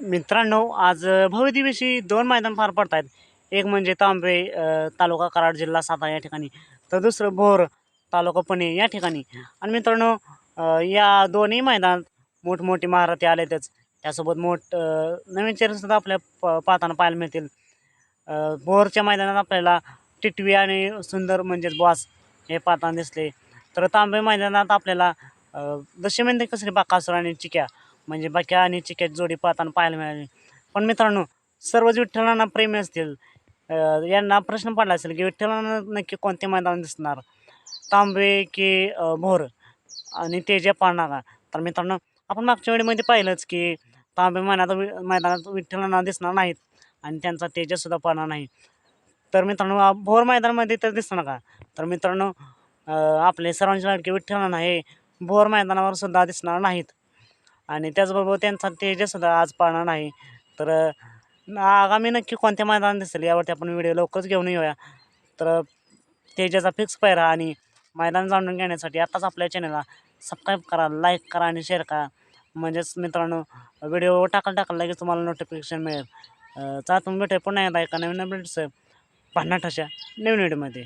मित्रांनो आज अ, भव्यदिवशी दोन मैदान पार पडत आहेत एक म्हणजे तांबे तालुका कराड जिल्हा सातारा या ठिकाणी. तर दुसरं भोर तालुका पुणे या ठिकाणी. आणि मित्रांनो या दोन्ही मैदानात मोठमोठी महारथी आलेतच त्यासोबत मोठ नवीन चेहरेसुद्धा आपल्या प पाहताना पाहायला मिळतील. भोरच्या मैदानात आपल्याला टिटवी आणि सुंदर म्हणजेच बॉस हे पाहताना दिसले. तर तांबे मैदानात आपल्याला दशमेंद्र कसरी बाकासूर आणि चिक्या म्हणजे बाकी आणि चिक्याची जोडी पाहताना पाहायला मिळाली. पण मित्रांनो सर्वच विठ्ठलांना प्रेमी असतील यांना प्रश्न पडला असेल की विठ्ठलांना नक्की कोणते मैदान दिसणार? तांबे की भोर आणि ते जे पाळणार? का तर मित्रांनो आपण मागच्या वेळेमध्ये पाहिलंच की तांबे मैदानात वि मैदानात विठ्ठलांना दिसणार नाहीत आणि त्यांचा तेजसुद्धा पाळणार नाही. तर मित्रांनो भोर मैदानामध्ये तर दिसणार का? तर मित्रांनो आपले सर्वांचे लाडके विठ्ठलांना हे भोर मैदानावर सुद्धा दिसणार नाहीत. आणि त्याचबरोबर त्यांचा तेजसुद्धा आज पाळणार नाही. तर आगामी नक्की कोणत्या मैदान दिसेल यावरती आपण व्हिडिओ लवकरच घेऊन येऊया. तर तेजाचा फिक्स पायरा आणि मैदान जाणून घेण्यासाठी आताच आपल्या चॅनलला सबस्क्राईब करा लाईक करा आणि शेअर करा. म्हणजेच मित्रांनो व्हिडिओ टाकाल टाकाल लगेच तुम्हाला नोटिफिकेशन मिळेल. अ, चला तुम्ही भेटूया पुन्हा एकदा एका नवीन अपडेट्स भन्नाट अशा नवीन व्हिडिओमध्ये